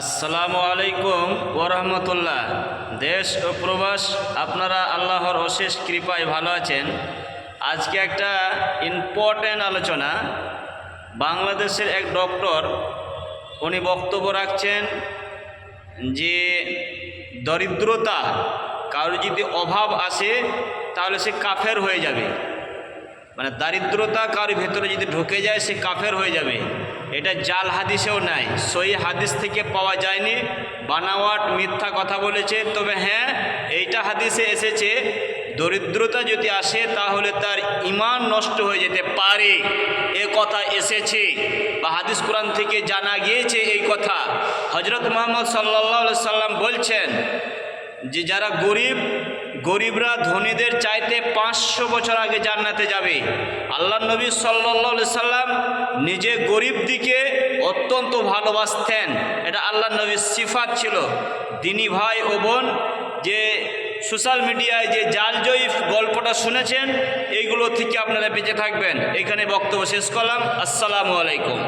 আসসালামু আলাইকুম ওরহমতুল্লাহ দেশ ও প্রবাস, আপনারা আল্লাহর অশেষ কৃপায় ভালো আছেন। আজকে একটা ইম্পর্ট্যান্ট আলোচনা। বাংলাদেশের এক ডক্টর উনি বক্তব্য রাখছেন যে দরিদ্রতা, কারোর যদি অভাব আসে, তাহলে সে কাফের হয়ে যাবে। মানে দারিদ্রতা কারোর ভেতরে যদি ঢুকে যায়, সে কাফের হয়ে যাবে। এটা জাল হাদিসেও নাই। সই হাদিস থেকে পাওয়া যায়নি। বানাওয়াট মিথ্যা কথা বলেছে। তবে হ্যাঁ এইটা হাদিসে এসেছে, দরিদ্রতা যদি আসে, তাহলে তার ইমান নষ্ট হয়ে যেতে পারে। এ কথা এসেছে। বা হাদিস কোরআন থেকে জানা গিয়েছে এই কথা। হজরত মোহাম্মদ সাল্লাহ সাল্লাম বলছেন যে যারা গরিব, গরিবরা ধনীদের চাইতে পাঁচশো বছর আগে জান্নাতে যাবে। আল্লাহ নবী সাল্লা সাল্লাম নিজে গরিব দিকে অত্যন্ত ভালোবাসতেন। এটা আল্লাহ নবীর সিফাত ছিল। দিনী ভাই ও বোন যে সোশ্যাল মিডিয়ায় যে জাল জয়ীফ গল্পটা শুনেছেন, এইগুলো থেকে আপনারা বেঁচে থাকবেন। এখানে বক্তব্য শেষ করলাম। আসসালামু আলাইকুম।